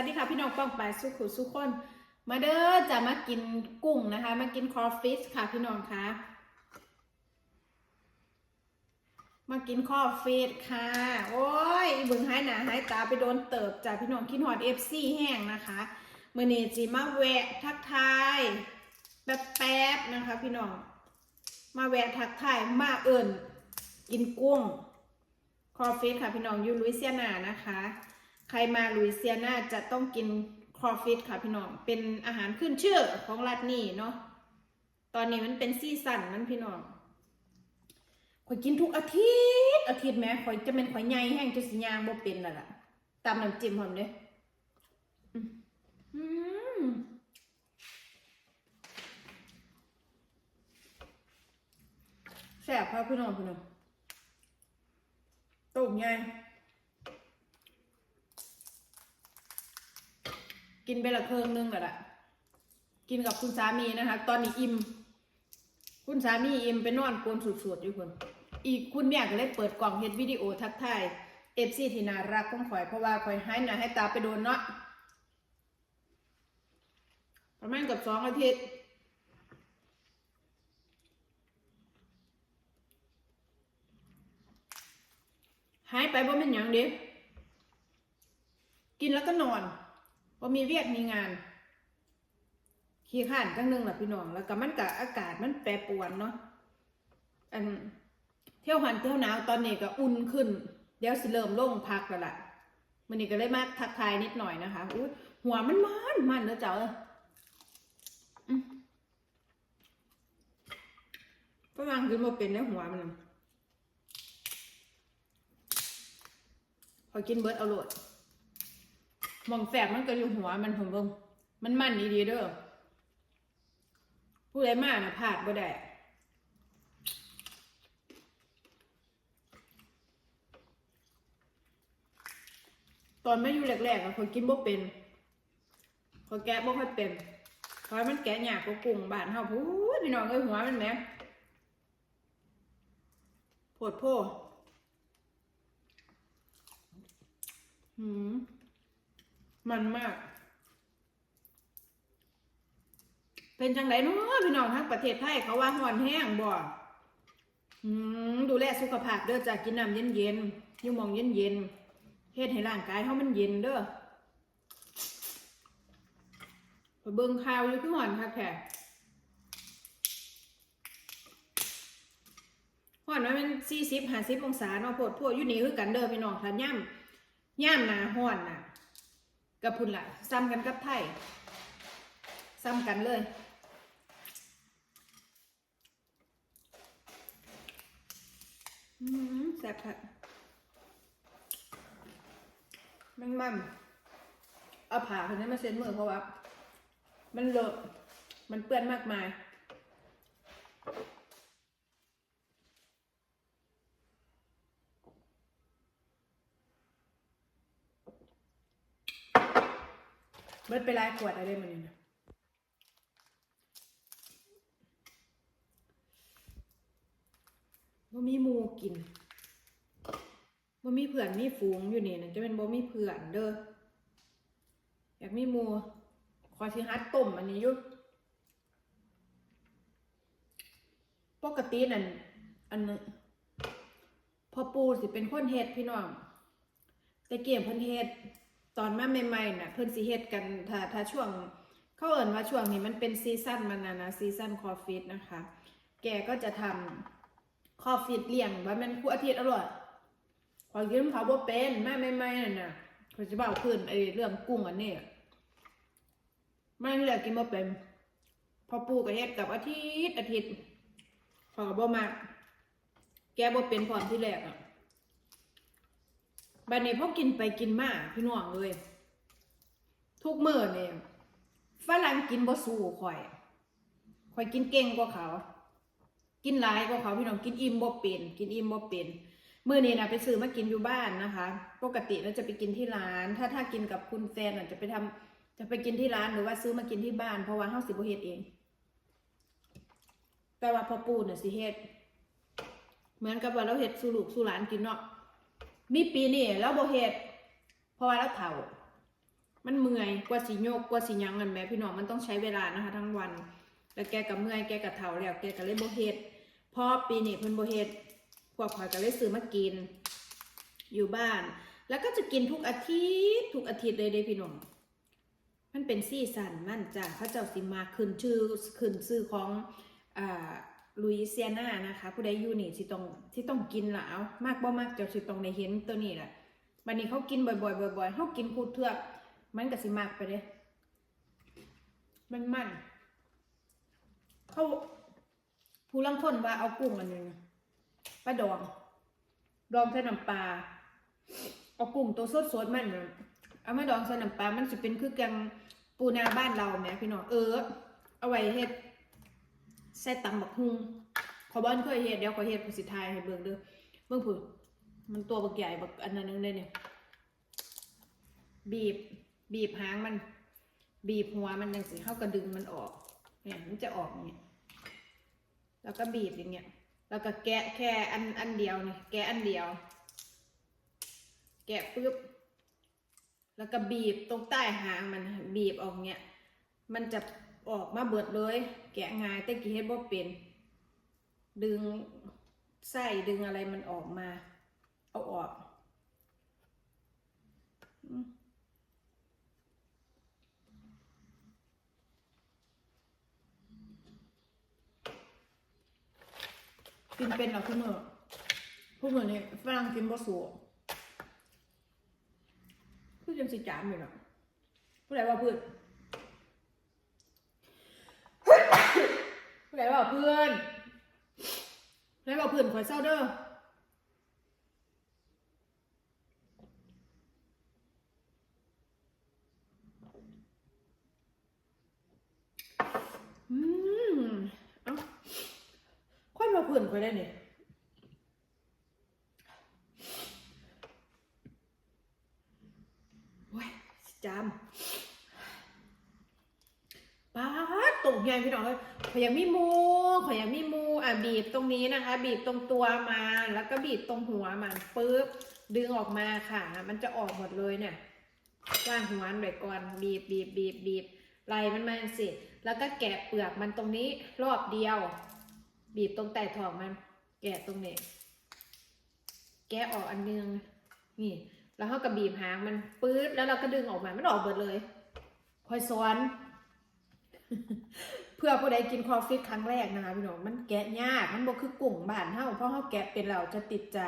วัสดีค่ะพี่น้องป้องปายสุขุสุขคน มาเด้อจะมากินกุ้งนะคะ มากินคอร์ฟิชค่ะพี่น้องคะมากินคอร์ฟิชค่ะ โอ้ยบึงหายหนาหายตาไปโดนเติบจากพี่น้องคิดฮอดเอฟซีแห้งนะคะมือนี้จีมาแวะทักทายแป๊บๆนะคะพี่น้อง มาแวะทักทายมาเอิ่นกินกุ้งคอร์ฟิชค่ะพี่น้องอยู่ลุยเซียนานะคะ ใครมาลุยเซียนาจะต้องกินคอฟิชค่ะพี่น้อง เป็นอาหารขึ้นชื่อของรัฐนี่เนาะ ตอนนี้มันเป็นซีซั่นมันพี่น้องข่อยกินทุกอาทิตย์อาทิตย์แม้ข่อยจะเป็นข่อยใหญ่แห้งจะสิยางบ่เป็นแล้วล่ะ ตามน้ำจิ้มผมเด้อืมแซ่บครับพี่น้องพี่น้องต้มใหญ่ กินไปละเครื่องนึงก็ละกินกับคุณสามีนะคะ ตอนนี้อิ่ม คุณสามีอิ่มไปนอนโกนสุดๆอยู่คนอีกคุณแม่ก็เลยเปิดกล่องเฮ็ดวิดีโอทักทายเอฟซีที่น่ารักของข่อยเพราะว่าข่อยให้หน้าให้ตาไปโดนเนาะประมาณกับสองอาทิตย์หายไปบ่เป็นหยังเด้กินแล้วก็นอน พอมีเวียกมีงาน ขี้ข้านจังหนึงแหละพี่น้อง แล้วก็มันกับอากาศมันแปรปรวนเนาะ อันเที่ยวหันเที่ยวหนาวตอนนี้ก็อุ่นขึ้น เดี๋ยวสิเริ่มลงพักแล้วล่ะมันนี้ก็เลยมาทักทายนิดหน่อยนะคะอุ้ยหัวมันมันมันเนอะเจ้าเอออืมฝรั่งกินมาเป็นในหัวมันพอกินเบิร์ดเอาโหลด มองแฝกมันก็อยู่หัวมันผมเบิ่งมันมันดีดีๆเด้อผู้ใดมาน่ะพลาดบ่ได้ตอนไม่อยู่แรกๆอะคนกินบ่เป็นคนแกะบ่ค่อยเป็นเพราะมันแกะหยากกว่ากุ้งบานเฮาพูดพี่น้องเอ้ยหัวมันแหมโพดโพหืม มันมาก เป็นจังไดเนาะพี่น้องทั้งประเทศไทยเขาว่าห่อนแห้งบ่ดูแลสุขภาพเด้อจ้ะกินน้ำเย็นๆอยู่มองเย็นๆเฮ็ดให้ร่างกายเฮามันเย็นเด้อไปเบิ่งข่าวอยู่คือห่อนคักแท้ห่อนมาเป็น40 50องศาเนาะโพดพวกอยู่นี่คือกันเด้อพี่น้องถ้าย่ำย่ำหนาห่อนน่ะ กับพุ่นละซ้ำกันกับไทยซ้ำกันเลยอืมแซ่บค่ะมันมันเอาผ่าคนนี้มาเซ็นมือเพราะว่า มันเลอะมันเปื้อนมากมาย เบิดไปลายขวดอะไรมันนี่นะบ่มีหมูกินบ่มีเพื่อนมีฝูงอยู่นี่นะจะเป็นบ่มีเพื่อนเด้ออยากมีหมูคอยสิฮัดต้มอันนี้อยู่ปกตินั่นอันนึงพอปูสิเป็นคนเฮ็ดพี่น้องแต่เกี่ยมเพิ่นเฮ็ด ตอนมาใหม่ๆน่ะเพิ่นสิเฮ็ดกันถ้าถ้าช่วงเขาเอิ่นว่าช่วงนี้มันเป็นซีซั่นมันนะนะซีซั่นคอฟฟิตนะคะ แกก็จะทำคอฟฟิตเลี้ยงว่ามันคู่อาทิตย์อร่อยขอกินเขาบ่เป็นม่ใหม่ๆนั่นน่ะเขาจะบอกขึ้นไอ้เรื่องกุ้งอันนี้ไม่เลือกกินบ่เป็นพอปูก็เฮ็ดกับอาทิตย์อาทิตย์ขอบ่มาแกบ่เป็นพร้อมที่แรกอะ บัดนี้พอกินไปกินมาพี่น้องเลย ทุกมื้อเนี่ยฝรั่งกินบ่สู้ข่อยข่อยกินเก่งกว่าเขา กินหลายกว่าเขาพี่น้องกินอิ่มบ่เป็นกินอิ่มบ่เป็นมื้อนี้นะไปซื้อมากินอยู่บ้านนะคะ ปกติเราจะไปกินที่ร้าน ถ้าถ้ากินกับคุณแฟนอะจะไปทำจะไปกินที่ร้านหรือว่าซื้อมากินที่บ้าน เพราะว่าเฮาสิบ่เฮ็ดเอง แต่ว่าพอปูน่ะสิเฮ็ดเหมือนกับว่าเราเฮ็ดสู่ลูกสู่หลานกินเนาะ มีปีนี่เราบ่เฮ็ดเพราะว่าเราเฒ่า มันเมื่อยกว่าสิโยกกว่าสิยังกันแม่พี่น้องมันต้องใช้เวลานะคะ ทั้งวัน แล้วแกกับเมื่อยแกกับเฒ่าแล้วแกก็เลยบ่เฮ็ดพอปีนี้เพิ่นบ่เฮ็ดพวกข่อยก็เลยซื้อมากิน อยู่บ้าน แล้วก็จะกินทุกอาทิตย์ทุกอาทิตย์เลยเด้พี่น้องมันเป็นซี่สันมันจ้ะพระเจ้าสิมาขึ้นชื่อขึ้นชื่อของอ่า ลุยเซียนานะคะ ผู้ใดอยู่นี่สิต้องที่ต้องกินละเอามากบ่มากเจ้าสิต้องได้เห็นตัวนี้แหละบัดนี้เขากินบ่อยๆบ่อยๆเขากินคูเทือก มันก็สิมากไปเด้มันมันเขาผู้ลังคนว่าเอากุ้งอันหนึงปลาดอง ดองใส่น้ำปลาเอากุ้งตัวสดๆมันเอามาดองใส่น้ำปลามันจะเป็นคือแกงปูนาบ้านเราแหมพี่น้องเออ เอาไว้เฮ็ด ใส่ตำบักฮุงขอบ้านเคยเฮ็ดเดี๋ยวขอเฮ็ดผู้สิทายให้เบิ่งเด้อเบิ่งผู้มันตัวบักใหญ่บักอันนั้นนึงเลยเนี่ยบีบ บีบหางมัน บีบหัวมันจังสิเข้ากระดึงมันออก เนี่ยมันจะออกอย่างเงี้ยแล้วก็บีบอย่างเงี้ยแล้วก็แกะแค่อันอันเดียวนี่แกะอันเดียว แกะปุ๊บแล้วก็บีบตรงใต้หางมันบีบออกเงี้ยมันจะ ออกมาเบิดเลย แกะง่ายแต่กี้เฮ็ดบ่เป็น ดึงไส้ดึงอะไรมันออกมา เอาออกกินเป็นหรอคุณมือผู้มือนี่ฝรั่งกินบ่สูคือจังสิจามอยู่เนาะผู้ใดว่าเพื่อน ผู้ใดว่าเพื่อนผู้ใดว่าเพื่อนขอยเศร้าเด้ออืมเอ้าค่อยมาเพื่อนข่อยได้เนี่ยโอ้ยจามป้าตกใหญ่พี่น้องเอ้ย ขอยอยามีมูขอยอยามีมูอะบีบตรงนี้นะคะ บีบตรงตัวมาแล้วก็บีบตรงหัวมันปึ๊บดึงออกมาค่ะ มันจะออกหมดเลยเนี่ยว่างหัวมันไว้ก่อนบีบบีบบีบบีบไล่มันมาสิแล้วก็แกะเปลือกมันตรงนี้รอบเดียว บีบตรงใต้ท้องมัน แกะตรงนี้แกะออกอันนึงนี่ แล้วเขาก็บีบหางมันปื๊ดแล้วเราก็ดึงออกมามันออกหมดเลยคอยสอน เพื่อผู้ใดกินคอฟฟิตครั้งแรกนะคะพี่น้องมันแกะยากมันบ่คือกุ้งบ้านเฮาเพราะเฮาแกะเป็นเราจะติดใจ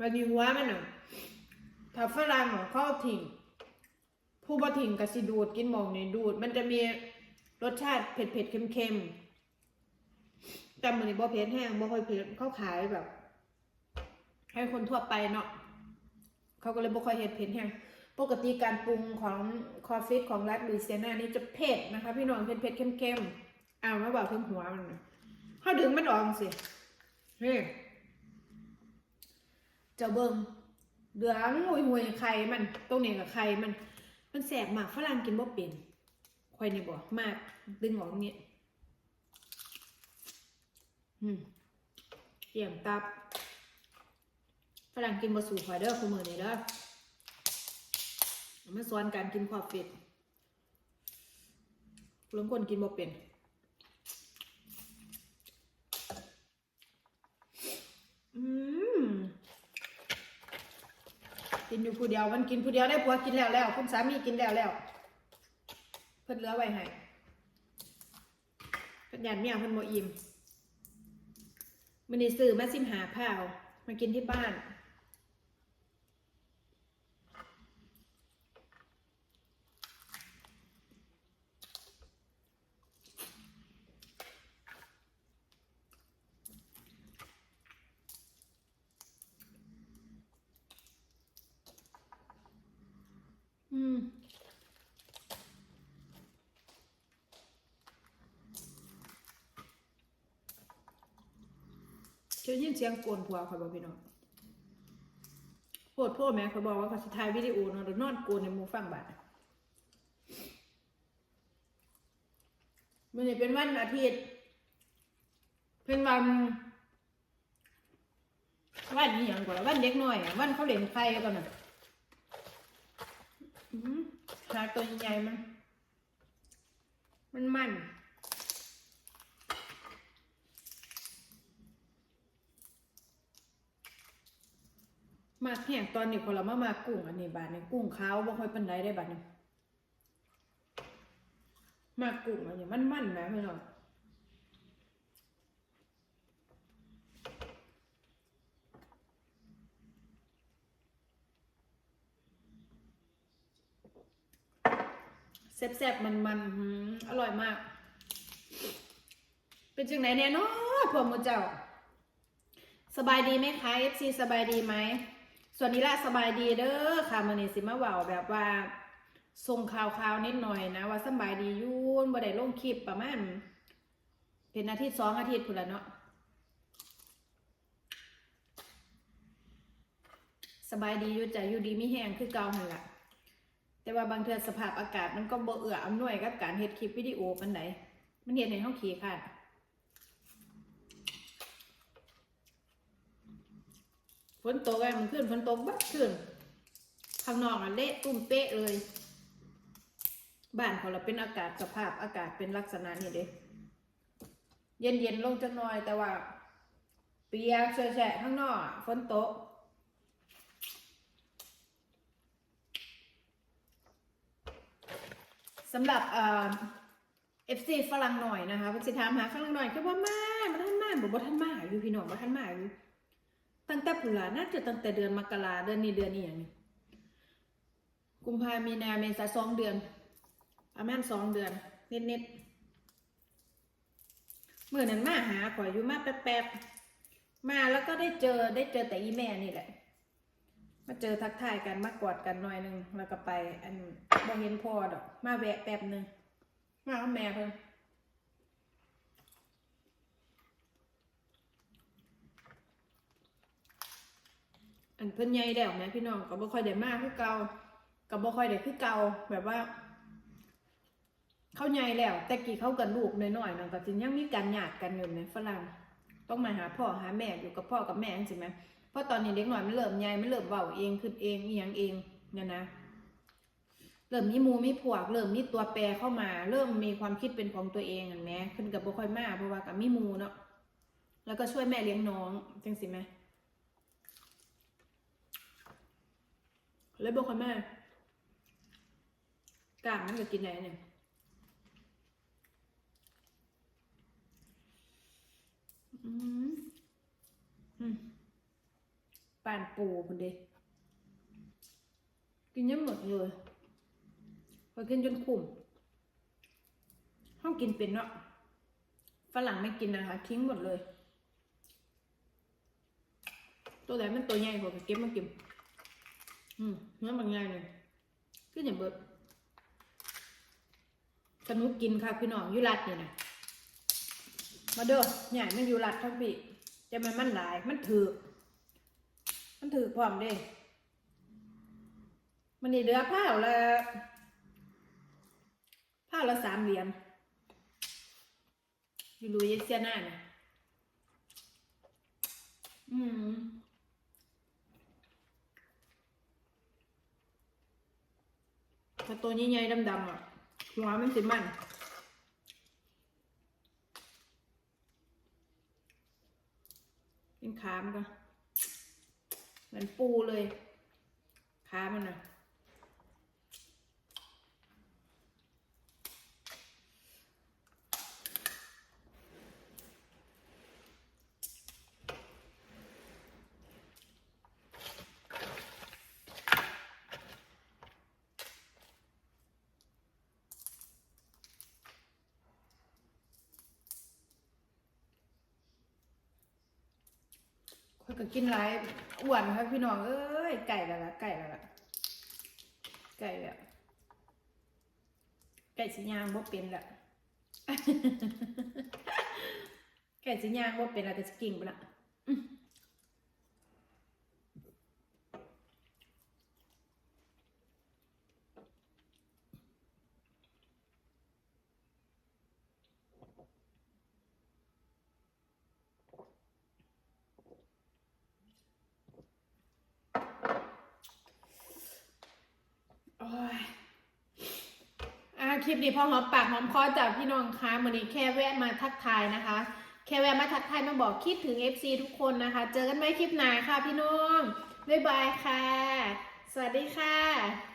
วันนี้หัวมันน่ะถ้าฝรั่งอะเขาวถิ่งผู้บ่ถิ่งก็สิดูดกินมองนี่ดูด มันจะมีรสชาติเผ็ดเผ็ดๆเค็มแต่มันนี่บ่เผ็ดแห้งบ่ค่อยเผ็ดเขาขายแบบ ให้คนทั่วไปเนาะ เขาก็เลยบ่ค่อยเห็ดเผ็ดแห้งปกติการปรุงของคอฟฟี่ของรัฐลุยเซียนานี่จะเผ็ดนะคะ พี่น้องเผ็ดเผ็ดเค็มๆเอามาบอกถึงหัวมันนะเขาดึงมันออกสิเฮ้ยเจ้าเบิงเหลืองหุยหุยไข่มันตรงนี้กับไข่มัน มันแสบมากฝรั่งกินบ่เป็นควายนี่บ่มากดึงออกเนี่ยอืมเกี่ยมตับ ฝรั่งกินบะสู่ควายเด้อคู่มือนี่เด้อมาสอนการกินความเป็ดลงคนกินบ่เป็นอืมกินอยู่ผู้เดียวมันกินผู้เดียวได้ผัวกินแล้วแล้วคุณสามีกินแล้วแล้วเพิ่นเหลือไว้ให้เพิ่นยานเมียเพิ่นบ่อิ่มมันนี่ซื้อมาสิมหาผ้าวมากินที่บ้าน อืม เชื่อยินเสียงโกนผัวคอยบอกพี่น้องโพดโพดแม่เขาบอกว่าเขาสิถ่ายวิดีโอนอนนอนโกนในหมูฟังบาดมันนี่เป็นวันอาทิตย์เป็นวันวันนี้อย่างก่อนวันเด็กน้อยวันเขาเล่นไฟก่อนน่ะหาตัวใหญ่มัน มันมัน มากแห้งตอนนี้คนละมามากุ้งอันนี้บาทนี่กุ้งขาวบ่ค่อยเป็นไรได้บาทนี่มากกุ้งอันนี้มันมันนะพี่น้องแซ่บๆ มันๆหืมอร่อยมาก เป็นจังไหนเนี่ยเนาะพวกมือเจ้า สบายดีไหมคะ FC สบายดีไหม ส่วนนี้ละสบายดีเด้อค่ะมันนี่สิมาเว่าแบบว่าส่งข่าวข่าวนิดหน่อยนะ ว่าสบายดีอยูนบ่ได้ลงคลิปประมาณเป็นอาทิตย์สองอาทิตย์พุ่นละเนาะสบายดีอยู่จ้ะอยู่ดีไม่แห้งคือเก่าหันละแต่ว่าบางเทือสภาพอากาศมันก็บ่เอื้ออำนวยกับการเฮ็ดคลิปวิดีโอปานใดมันเฮ็ดให้เฮาขี้คร้าน ฝนตกไงมันขึ้นฝนตกบัดขึ้นข้างนอกอะเละตุ้มเป๊ะเลย บ้านของเราเป็นอากาศสภาพอากาศเป็นลักษณะนี้เด้เย็นเย็นๆลงจักหน่อยแต่ว่าเปียกแฉะข้างนอกฝนตกสำหรับเอ่อฟซีฝรั่งหน่อยนะคะพันสิถามหาฝรั่งหน่อยก็ว่ามามาท่านมาบอกว่ท่านมาอยู่พี่น้องว่ท่านมาอยู่ ตั้งแต่ปุระน่าจะตั้งแต่เดือนมกราเดือนนี้เดือนนี้อย่างนี้กุมภามีนาเมษาสองเดือนประมาณสองเดือนเน็ตๆเมื่อนั้นมาหาขอยอยู่มาแป๊บๆมาแล้วก็ได้เจอได้เจอแต่อีแม่นี่แหละ มาเจอทักทายกันมากอดกันหน่อยหนึงแล้วก็ไป อันบ่เห็นพ่อดอก มาแวะแป๊บหนึงมากับแม่เพิ่น อันเพิ่นใหญ่แล้วแม่พี่น้องก็บ่ค่อยได้มากคือเก่าก็บ่ค่อยได้คือเก่าแบบว่าเขาใหญ่แล้วแต่กี้เขากับลูกน้อยๆนั่นก็สิยังมีการญาติกันอยู่ในฝรั่งต้องมาหาพ่อหาแม่อยู่กับพ่อกับแม่จังซี่แหมเพราะตอนนี้เด็กหน้อยมันเริ่มใหญ่มันเริ่มเว้าเองขึ้นเองเอียงเองเนี่ยนะเริ่มมีมูมีพวก เริ่มมีตัวแปรเข้ามา เริ่มมีความคิดเป็นของตัวเองอันแหมขึ้นกับบ่ค่อยมากเพราะว่ากับมีมูเนาะแล้วก็ช่วยแม่เลี้ยงน้องจังซี่แหม เลยบอกคุณแม่กล้ามมันจะกินไหนเนี่ยอืมอืมป่านปูคนเดียกินยังหมดเลยพอกินจนขุ่มห้องกินเป็นเนาะฝรั่งไม่กินนะคะ ทิ้งหมดเลย ตัวไหนมันตัวใหญ่กว่าเก็บมากิน อืมเนื้อบางอย่างเนี่ยคืออย่างเบิดสนุกกินค่ะพี่น้องอยุรัดนี่ยนะมาเด้อใหญ่มันยูรัดทั้งปีจะมันมันหลาย มันถือมันถือพร้อมเด้ มันนี่เดือผ้าละผ้าละสามเหรียญอยู่รูเยเซียน่าเนี่ยอืม ถ้าตัวใหญ่ๆดำๆอะหัวมันสิมันเป็นขามันก็เหมือนปูเลยขามันอะ ข้อก็กินหลายอ้วนค่ะพี่น้องเอ้ยไก่แล้วล่ะไก่แล้วล่ะไก่แล้วไก่สิย่างบ่เป็นละไก่สิย่างบ่เป็นละแต่สกิ่งไปละอื้อ คลิปนี้พอหอมปากหอมคอจากพี่น้องคะวันนี้แค่แวะมาทักทายนะคะ แค่แวะมาทักทายมาบอกคิดถึง FC ทุกคนนะคะ เจอกันไหมคลิปหน้าค่ะพี่น้อง บ๊ายบายค่ะ สวัสดีค่ะ